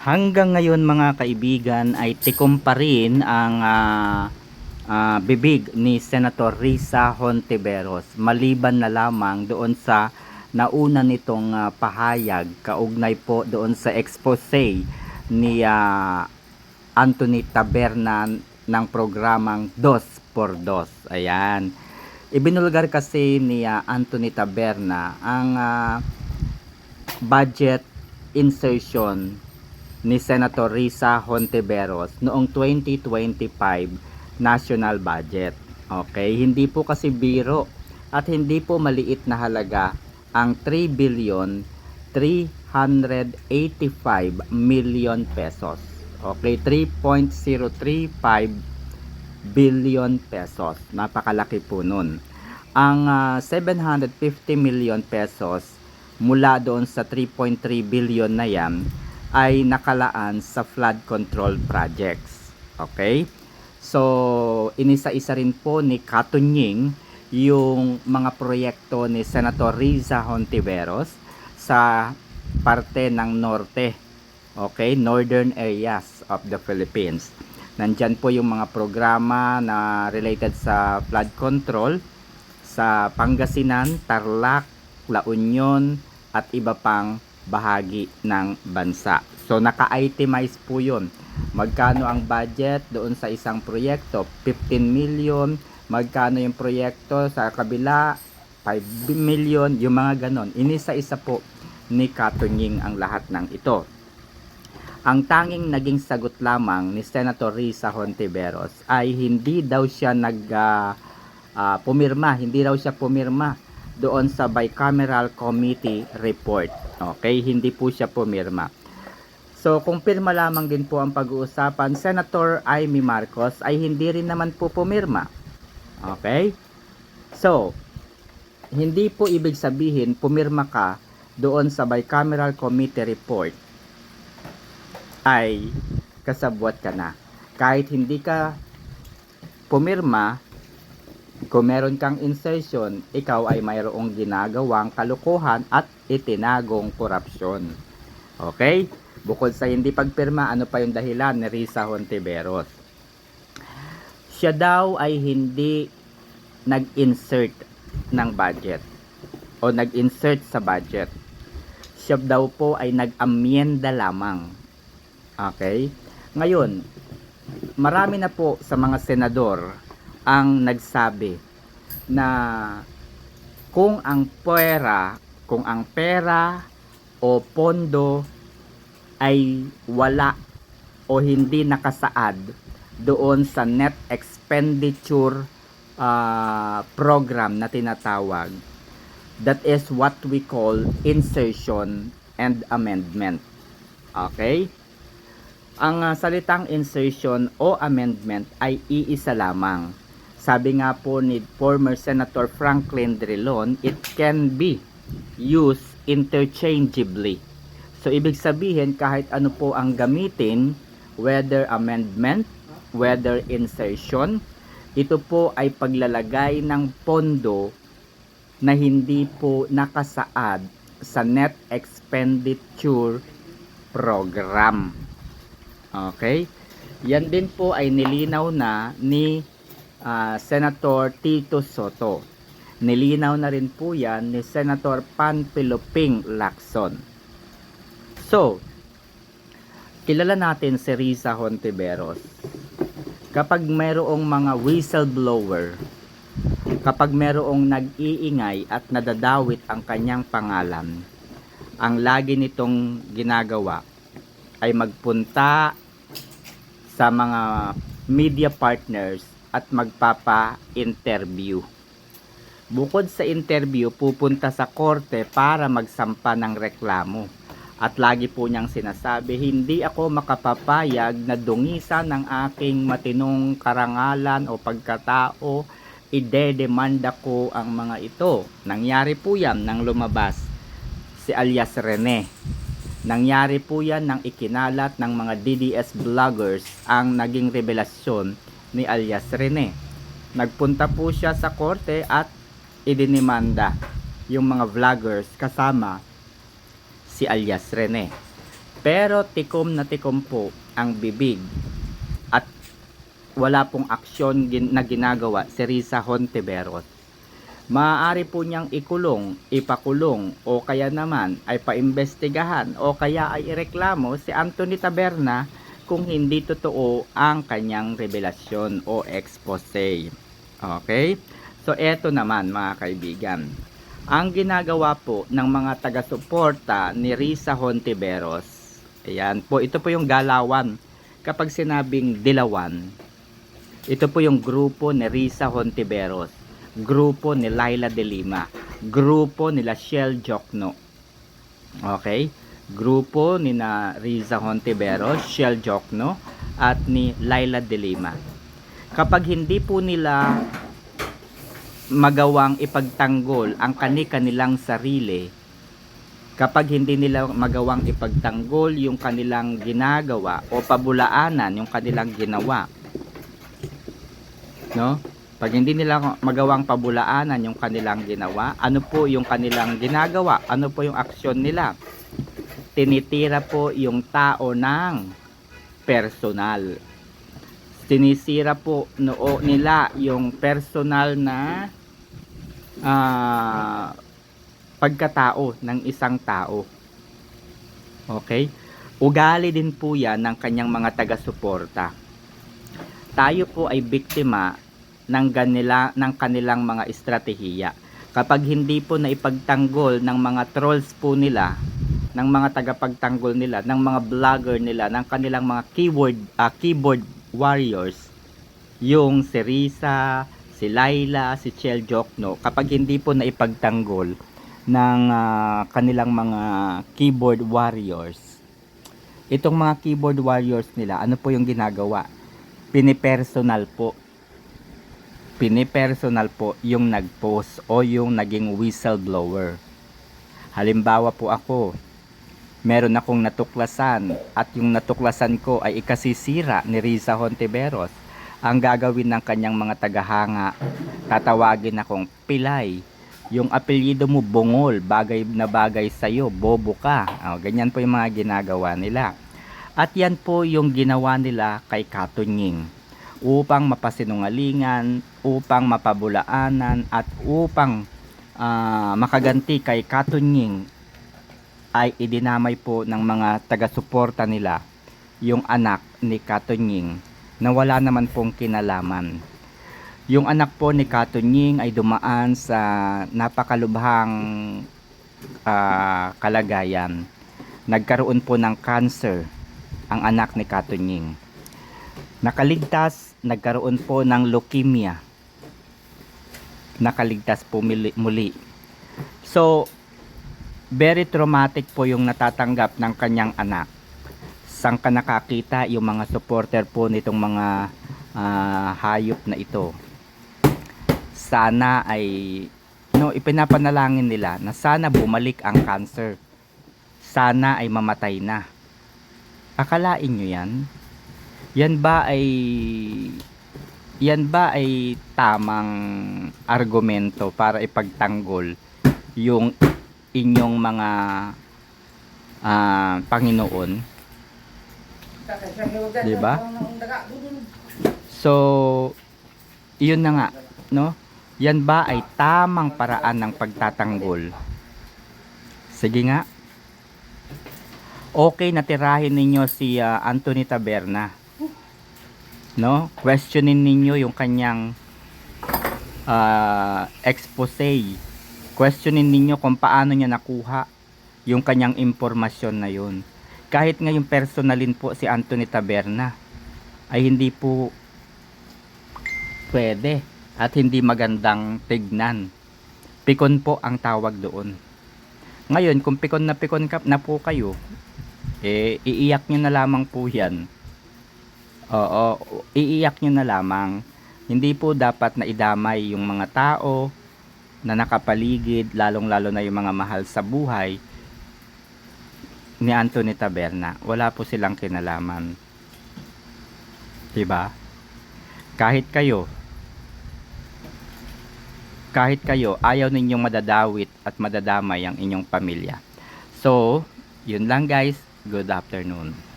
Hanggang ngayon mga kaibigan ay tikom pa rin ang ah, ah, bibig ni Senator Risa Hontiveros maliban na lamang doon sa nauna nitong ah, pahayag kaugnay po doon sa expose ni ah, Anthony Taberna ng programang Dos por Dos. Ayan. Ibinulgar kasi ni ah, Anthony Taberna ang ah, budget insertion ni Senator Risa Hontiveros noong 2025 national budget. Okay, hindi po kasi biro at hindi po maliit na halaga ang 3 billion 385 million pesos. Okay, 3.035 billion pesos. Napakalaki po nun. Ang ah, 750 million pesos mula doon sa 3.3 billion na yan ay nakalaan sa flood control projects. Okay? So, inisa-isa rin po ni Katunying yung mga proyekto ni Senator Riza Hontiveros sa parte ng norte. Okay? Northern areas of the Philippines. Nandyan po yung mga programa na related sa flood control sa Pangasinan, Tarlac, La Union at iba pang bahagi ng bansa. So naka-itemize po 'yon. Magkano ang budget doon sa isang proyekto? 15 million. Magkano yung proyekto sa kabila? 5 million, yung mga ganon. Inisa-isa po ni Katunying ang lahat ng ito. Ang tanging naging sagot lamang ni Senator Risa Hontiveros ay hindi daw siya nag ah, ah, pumirma, hindi raw siya pumirma doon sa bicameral committee report. Okay, hindi po siya pumirma. So, kung pirma lamang din po ang pag-uusapan, Senator Amy Marcos ay hindi rin naman po pumirma. Okay? So, hindi po ibig sabihin pumirma ka doon sa bicameral committee report ay kasabwat ka na. Kahit hindi ka pumirma, kung meron kang insertion, ikaw ay mayroong ginagawang kalukuhan at itinagong korupsyon. Okay? Bukod sa hindi pagpirma, ano pa yung dahilan ni Risa Hontiveros? Siya daw ay hindi nag-insert ng budget o nag-insert sa budget. Siya daw po ay nag-amyenda lamang. Okay? Ngayon, marami na po sa mga senador ang nagsabi na kung ang pera, kung ang pera o pondo ay wala o hindi nakasaad doon sa net expenditure ah, program na tinatawag that is what we call insertion and amendment. Okay? Ang ah, salitang insertion o amendment ay iisa lamang sabi nga po ni former Senator Franklin Drilon, it can be used interchangeably. So, ibig sabihin, kahit ano po ang gamitin, whether amendment, whether insertion, ito po ay paglalagay ng pondo na hindi po nakasaad sa net expenditure program. Okay? Yan din po ay nilinaw na ni ah, Senator Tito Soto. Nilinaw na rin po yan ni Senator Panpiloping Lacson. So, kilala natin si Risa Hontiveros. Kapag mayroong mga whistleblower, kapag mayroong nag-iingay at nadadawit ang kanyang pangalan, ang lagi nitong ginagawa ay magpunta sa mga media partners at magpapa-interview. Bukod sa interview, pupunta sa korte para magsampa ng reklamo. At lagi po niyang sinasabi, hindi ako makapapayag na dungisan ng aking matinong karangalan o pagkatao, idedemanda ko ang mga ito. Nangyari po yan nang lumabas si alias Rene. Nangyari po yan nang ikinalat ng mga DDS vloggers ang naging revelasyon ni alias Rene. Nagpunta po siya sa korte at idinimanda yung mga vloggers kasama si alias Rene. Pero tikom na tikom po ang bibig at wala pong aksyon na ginagawa si Risa Hontiveros. Maaari po niyang ikulong, ipakulong o kaya naman ay paimbestigahan o kaya ay ireklamo si Anthony Taberna kung hindi totoo ang kanyang revelasyon o expose. Okay? So eto naman mga kaibigan. Ang ginagawa po ng mga taga-suporta ni Risa Hontiveros. Ayan po, ito po yung galawan. Kapag sinabing dilawan, ito po yung grupo ni Risa Hontiveros. Grupo ni Laila de Lima. Grupo nila Shell Jokno. Okay? Grupo ni na Riza Hontiveros, Shell Jokno, at ni Laila de Lima. Kapag hindi po nila magawang ipagtanggol ang kani-kanilang sarili, kapag hindi nila magawang ipagtanggol yung kanilang ginagawa o pabulaanan yung kanilang ginawa, no? Pag hindi nila magawang pabulaanan yung kanilang ginawa, ano po yung kanilang ginagawa? Ano po yung aksyon nila? Tinitira po yung tao ng personal. Sinisira po noo nila yung personal na ah, pagkatao ng isang tao. Okay? Ugali din po yan ng kanyang mga taga-suporta. Tayo po ay biktima ng, ganila, ng kanilang mga estratehiya. Kapag hindi po na ipagtanggol ng mga trolls po nila, ng mga tagapagtanggol nila, ng mga vlogger nila, ng kanilang mga keyword, ah, keyboard warriors, yung si Risa, si Laila, si Chel Jokno, kapag hindi po na ipagtanggol ng ah, kanilang mga keyboard warriors, itong mga keyboard warriors nila, ano po yung ginagawa? Pinipersonal po pinipersonal po yung nag-post o yung naging whistleblower. Halimbawa po ako, meron akong natuklasan at yung natuklasan ko ay ikasisira ni Riza Hontiveros. Ang gagawin ng kanyang mga tagahanga, tatawagin akong pilay. Yung apelyido mo bungol, bagay na bagay sa'yo, bobo ka. O, ganyan po yung mga ginagawa nila. At yan po yung ginawa nila kay Katunying upang mapasinungalingan, upang mapabulaanan, at upang ah, makaganti kay Katunying ay idinamay po ng mga taga-suporta nila yung anak ni Katunying na wala naman pong kinalaman. Yung anak po ni Katunying ay dumaan sa napakalubhang ah, kalagayan. Nagkaroon po ng cancer ang anak ni Katunying. Nakaligtas, nagkaroon po ng leukemia. Nakaligtas po muli. So, very traumatic po yung natatanggap ng kanyang anak. Saan ka nakakita yung mga supporter po nitong mga ah, hayop na ito. Sana ay no ipinapanalangin nila na sana bumalik ang cancer. Sana ay mamatay na. Akalain nyo yan? Yan ba ay yan ba ay tamang argumento para ipagtanggol yung inyong mga ah, Panginoon? Di ba? So, iyon na nga, no? Yan ba ay tamang paraan ng pagtatanggol? Sige nga. Okay na tirahin ninyo si ah, Anthony Taberna. No? Questionin ninyo yung kanyang ah, expose. Questionin ninyo kung paano niya nakuha yung kanyang impormasyon na yun. Kahit nga yung personalin po si Anthony Taberna ay hindi po pwede at hindi magandang tignan. Pikon po ang tawag doon. Ngayon, kung pikon na pikon ka, na po kayo, eh, iiyak nyo na lamang po yan. Oo, iiyak nyo na lamang. Hindi po dapat na idamay yung mga tao na nakapaligid, lalong-lalo na yung mga mahal sa buhay ni Anthony Taberna. Wala po silang kinalaman. 'Di ba? Kahit kayo kahit kayo ayaw ninyong madadawit at madadamay ang inyong pamilya. So, yun lang guys. Good afternoon.